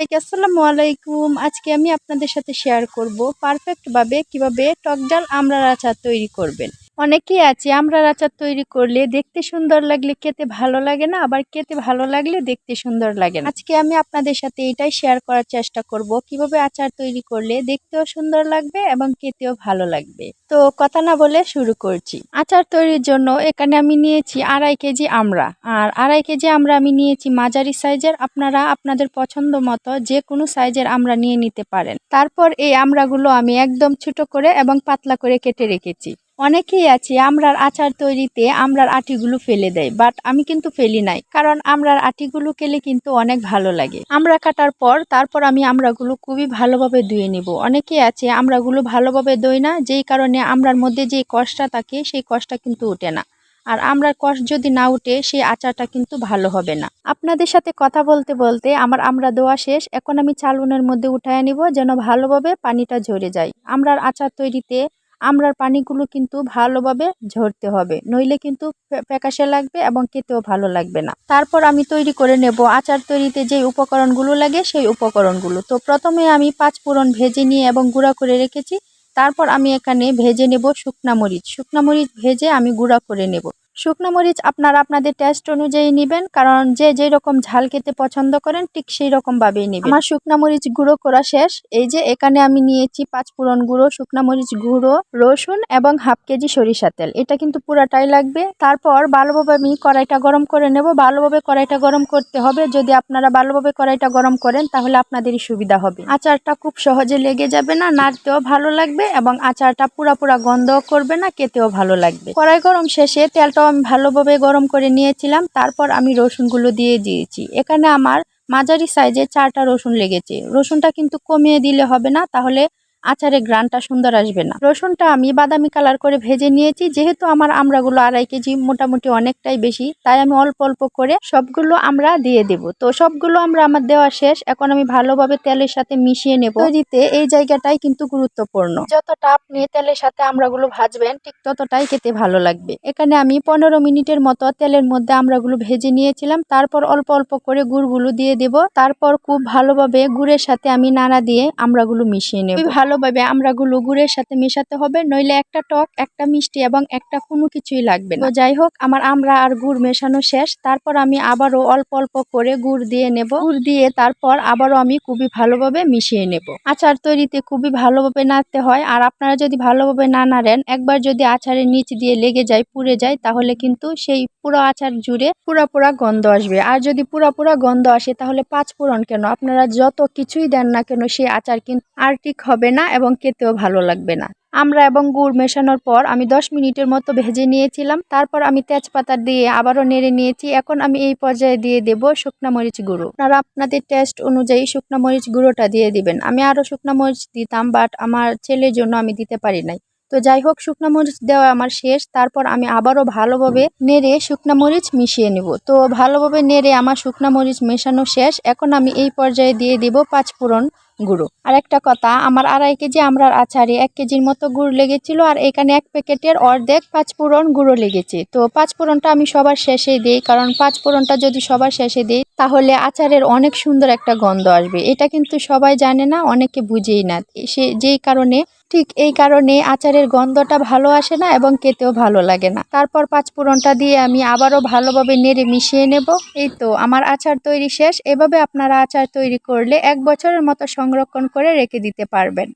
আসসালামু আলাইকুম। আজকে আমি আপনাদের সাথে শেয়ার করব পারফেক্টভাবে কীভাবে টক ডাল আমড়ার আচার তৈরি করবেন। অনেকেই আছে আমড়ার আচার তৈরি করলে দেখতে সুন্দর লাগলে খেতে ভালো লাগে না, আবার খেতে ভালো লাগলে দেখতে সুন্দর লাগে না। আজকে আমি আপনাদের সাথে এটাই শেয়ার করার চেষ্টা করব, কীভাবে আচার তৈরি করলে দেখতেও সুন্দর লাগবে এবং খেতেও ভালো লাগবে। তো কথা না বলে শুরু করছি। আচার তৈরির জন্য এখানে আমি নিয়েছি আড়াই কেজি আমড়া, আর আড়াই কেজি আমরা আমি নিয়েছি মাঝারি সাইজের, আপনারা আপনাদের পছন্দ মতো যে কোনো সাইজের আমরা নিয়ে নিতে পারেন। তারপর এই আমড়াগুলো আমি একদম ছোট করে এবং পাতলা করে কেটে রেখেছি। অনেকেই আছে, আমরার আচার তৈরিতে আমরার আটিগুলো ফেলে দেয় বাট আমি কিন্তু ফেলি নাই, কারণ আমরার আটিগুলো খেলে কিন্তু অনেক ভালো লাগে। আমরা কাটার পর, তারপর আমি আমরাগুলো খুবই ভালোভাবে ধুয়ে নিব। অনেকেই আছে, আমরাগুলো ভালোভাবে দই না, যেই কারণে আমরার মধ্যে যেই কষ্টটা থাকে, সেই কষ্টটা কিন্তু ওঠে না। আর আমরার কষ যদি না উঠে, সেই আচারটা কিন্তু ভালো হবে না। আপনাদের সাথে কথা বলতে বলতে আমার আমরা দোয়া শেষ, এখন আমি চালুনের মধ্যে উঠায় নিব, যেন ভালোভাবে পানিটা ঝরে যায়। আমরার আচার তৈরিতে আমরার পানিগুলো কিন্তু ভালোভাবে ঝরতে হবে। নইলে কিন্তু প্যাকাশে লাগবে এবং খেতেও ভালো লাগবে না। তারপর আমি তৈরি করে নেব আচার তৈরিতে যে উপকরণগুলো লাগে সেই উপকরণগুলো। তো প্রথমে আমি পাঁচ ফোড়ন ভেজে নিয়ে এবং গুঁড়া করে রেখেছি। তারপর আমি এখানে ভেজে নেব শুকনা মরিচ। শুকনা মরিচ ভেজে আমি গুঁড়া করে নেব। শুকনো মরিচ আপনারা আপনাদের টেস্ট অনুযায়ী নেবেন, কারণ যে যেই রকম ঝাল খেতে পছন্দ করেন, ঠিক সেই রকমভাবেই নেবেন। আমার শুকনো মরিচ গুঁড়ো করা শেষ। এই যে এখানে আমি নিয়েছি পাঁচ পুরন গুঁড়ো, শুকনো মরিচ গুঁড়ো, রসুন এবং হাফ কেজি সরিষা তেল। এটা কিন্তু পুরাটাই লাগবে। তারপর ভালোভাবে আমি কড়াইটা গরম করে নেব। ভালোভাবে কড়াইটা গরম করতে হবে। যদি আপনারা ভালোভাবে কড়াইটা গরম করেন, তাহলে আপনাদেরই সুবিধা হবে। আচারটা খুব সহজে লেগে যাবে না, নাড়তেও ভালো লাগবে এবং আচারটা পুরা পুরা গন্ধ করবে না, খেতেও ভালো লাগবে। কড়াই গরম শেষে তেলটা আমি ভালোভাবে গরম করে নিয়েছিলাম। তারপর আমি রসুনগুলো দিয়ে দিয়েছি। এখানে আমার মাঝারি সাইজে চারটা রসুন লেগেছে। রসুনটা কিন্তু কমিয়ে দিলে হবে না, তাহলে আচারে গ্রানটা সুন্দর আসবে না। রসুনটা আমি বাদামি কালার করে ভেজে নিয়েছি, যেহেতু আমার আমড়াগুলো আড়াই কেজি মোটামুটি অনেকটাই বেশি, তাই আমি অল্প অল্প করে সবগুলো আমরা দিয়ে দেব। তো সবগুলো আমরা আমার দেওয়া শেষ, এখন আমি ভালোভাবে তেলের সাথে মিশিয়ে নেব। তৈরিতে এই জায়গাটাই কিন্তু গুরুত্বপূর্ণ। যতটা আপনি তেলের সাথে আমড়াগুলো ভাজবেন, ঠিক ততটাই খেতে ভালো লাগবে। এখানে আমি পনেরো মিনিটের মতো তেলের মধ্যে আমড়াগুলো ভেজে নিয়েছিলাম, তারপর অল্প অল্প করে গুড়গুলো দিয়ে দেব। তারপর খুব ভালোভাবে গুড়ের সাথে আমি নাড়া দিয়ে আমড়াগুলো মিশিয়ে নেব। ভালোভাবে আমরা গুলো গুড়ের সাথে মেশাতে হবে, নইলে একটা টক, একটা মিষ্টি এবং একটা কোনো কিছুই লাগবে না। যাই হোক, আমার আমরা আর গুড় মেশানো শেষ। তারপর আমি আবারও অল্প অল্প করে গুড় দিয়ে নেব। গুড় দিয়ে তারপর আবারও আমি খুবই ভালোভাবে মিশিয়ে নেব। আচার তৈরিতে খুবই ভালোভাবে নাড়তে হয়। আর আপনারা যদি ভালোভাবে না নাড়েন, একবার যদি আচারের নিচ দিয়ে লেগে যায়, পুড়ে যায়, তাহলে কিন্তু সেই পুরো আচার জুড়ে পুরা পুরা গন্ধ আসবে। আর যদি পুরা গন্ধ আসে, তাহলে পাঁচ ফোড়ন কেন? আপনারা যত কিছুই দেন না কেন সেই আচার কিন্তু আর ঠিক হবে না। এবং খেতেও ভালো লাগবে না। আমরা এবং গুড় মেশানোর পর আমি দশ মিনিটের মতো ভেজে নিয়েছিলাম। তারপর আমি তেজপাতা দিয়ে আবারও নেড়ে নিয়েছি। এখন আমি এই পর্যায়ে দিয়ে দেব শুকনা মরিচ গুঁড়ো। আপনারা আপনাদের টেস্ট অনুযায়ী শুকনা মরিচ গুঁড়োটা দিয়ে দিবেন। আমি আরও শুকনা মরিচ দিতাম, বাট আমার ছেলের জন্য আমি দিতে পারি নাই। তো যাই হোক, শুকনা মরিচ দেওয়া আমার শেষ। তারপর আমি আবারও ভালোভাবে নেড়ে শুকনা মরিচ মিশিয়ে নেব। তো ভালোভাবে নেড়ে আমার শুকনা মরিচ মেশানো শেষ। এখন আমি এই পর্যায়ে দিয়ে দিব পাঁচফোড়ন গুঁড়ো। আর একটা কথা, আমার আড়াই কেজি আমরার আচারে এক কেজির মতো গুড় লেগেছিল আর এখানে এক প্যাকেটের অর্ধেক পাঁচফোড়ন গুঁড়ো লেগেছে। তো পাঁচফোড়নটা আমি সবার শেষে দিই, কারণ পাঁচফোড়নটা যদি সবার শেষে দিই তাহলে আচারের অনেক সুন্দর একটা গন্ধ আসবে। এটা কিন্তু সবাই জানে না, অনেকে বুঝেই না। সে যেই কারণে, ঠিক এই কারণে আচারের গন্ধটা ভালো আসে না এবং খেতেও ভালো লাগে না। তারপর পাঁচফোড়নটা দিয়ে আমি আবারও ভালোভাবে নেড়ে মিশিয়ে নেব। এই তো, আমার আচার তৈরি শেষ। এভাবে আপনারা আচার তৈরি করলে এক বছরের মতো সংরক্ষণ করে রেখে দিতে পারবেন।